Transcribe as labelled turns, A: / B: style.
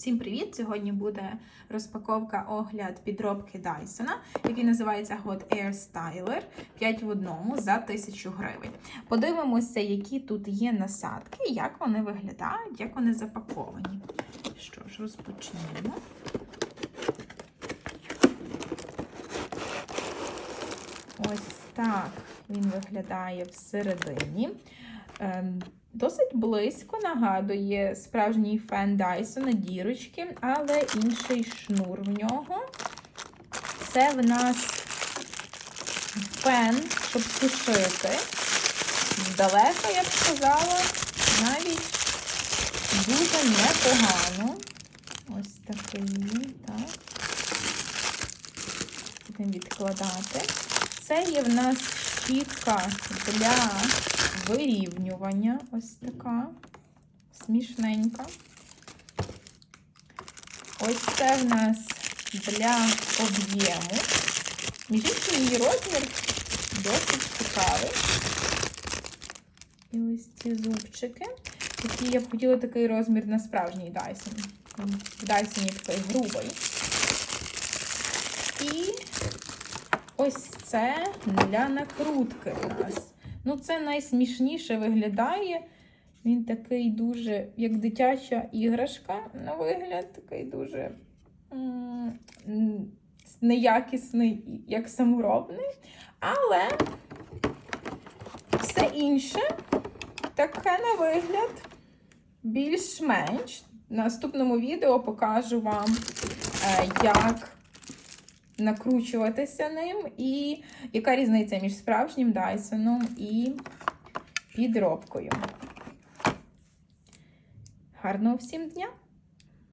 A: Всім привіт! Сьогодні буде розпаковка огляд підробки Dyson, який називається Hot Air Styler 5 в одному за 1000 гривень. Подивимося, які тут є насадки, як вони виглядають, як вони запаковані. Що ж, розпочнемо. Ось так він виглядає всередині. Ем, Досить близько нагадує справжній фен Dyson дірочки, але інший шнур в нього. Це в нас фен, щоб сушити. Здалека, я б сказала, навіть дуже непогано. Ось такий так. Будемо відкладати. Це є в нас щітка для вирівнювання. Ось така смішненька. Ось це в нас для об'єму. Між іншим, її розмір досить цікавий. І ось ці зубчики, які я б хотіла такий розмір на справжній Dyson. В Dyson такий грубий. І ось це для накрутки у нас. Ну, це найсмішніше виглядає. Він такий дуже, як дитяча іграшка, на вигляд, такий дуже неякісний, як саморобний. Але все інше таке на вигляд більш-менш. В наступному відео покажу вам, е, як накручуватися ним, і яка різниця між справжнім Дайсоном і підробкою. Гарного всім дня!